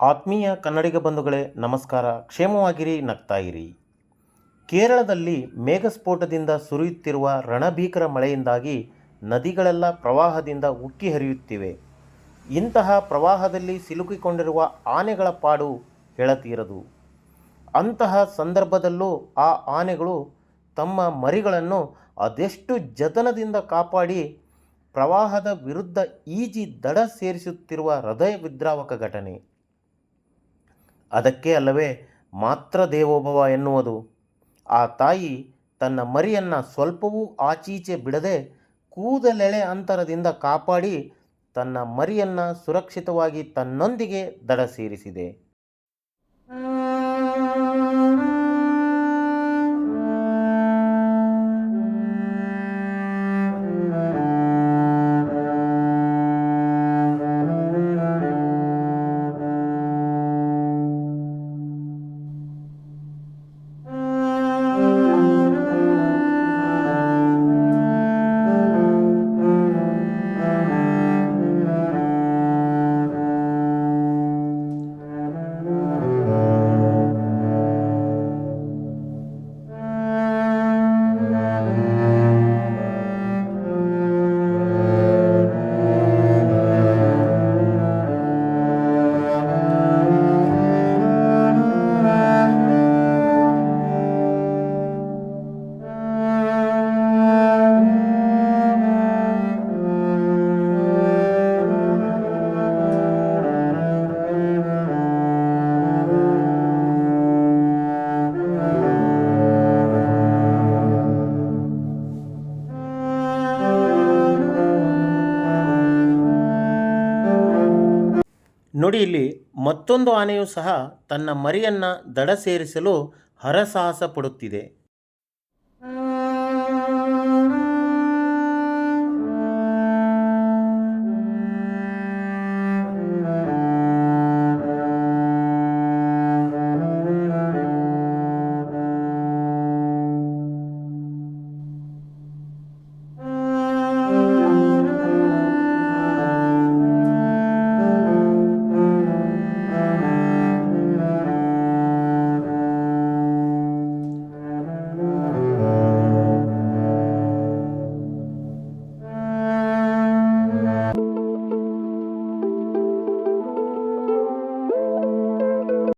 ಆತ್ಮೀಯ ಕನ್ನಡಿಗ ಬಂಧುಗಳೇ ನಮಸ್ಕಾರ. ಕ್ಷೇಮವಾಗಿರಿ ನಗ್ತಾಯಿರಿ ಕೇರಳದಲ್ಲಿ ಮೇಘಸ್ಫೋಟದಿಂದ ಸುರಿಯುತ್ತಿರುವ ರಣಭೀಕರ ಮಳೆಯಿಂದಾಗಿ ನದಿಗಳೆಲ್ಲ ಪ್ರವಾಹದಿಂದ ಉಕ್ಕಿ ಹರಿಯುತ್ತಿವೆ. ಇಂತಹ ಪ್ರವಾಹದಲ್ಲಿ ಸಿಲುಕಿಕೊಂಡಿರುವ ಆನೆಗಳ ಪಾಡು ಹೇಳತೀರದು. ಅಂತಹ ಸಂದರ್ಭದಲ್ಲೂ ಆ ಆನೆಗಳು ತಮ್ಮ ಮರಿಗಳನ್ನು ಅದೆಷ್ಟು ಜತನದಿಂದ ಕಾಪಾಡಿ ಪ್ರವಾಹದ ವಿರುದ್ಧ ಈಜಿ ದಡ ಸೇರಿಸುತ್ತಿರುವ ಹೃದಯ ವಿದ್ರಾವಕ ಘಟನೆ. ಅದಕ್ಕೆ ಅಲ್ಲವೇ ಮಾತ್ರ ದೇವೋಭವ ಎನ್ನುವುದು. ಆ ತಾಯಿ ತನ್ನ ಮರಿಯನ್ನು ಸ್ವಲ್ಪವೂ ಆಚೀಚೆ ಬಿಡದೆ ಕೂದಲೆಳೆ ಅಂತರದಿಂದ ಕಾಪಾಡಿ ತನ್ನ ಮರಿಯನ್ನು ಸುರಕ್ಷಿತವಾಗಿ ತನ್ನೊಂದಿಗೆ ದಡ ಸೇರಿಸಿದೆ. ನೋಡಿ ಇಲ್ಲಿ ಮತ್ತೊಂದು ಆನೆಯು ಸಹ ತನ್ನ ಮರಿಯನ್ನು ದಡ ಸೇರಿಸಲು ಹರಸಾಹಸ ಪಡುತ್ತಿದೆ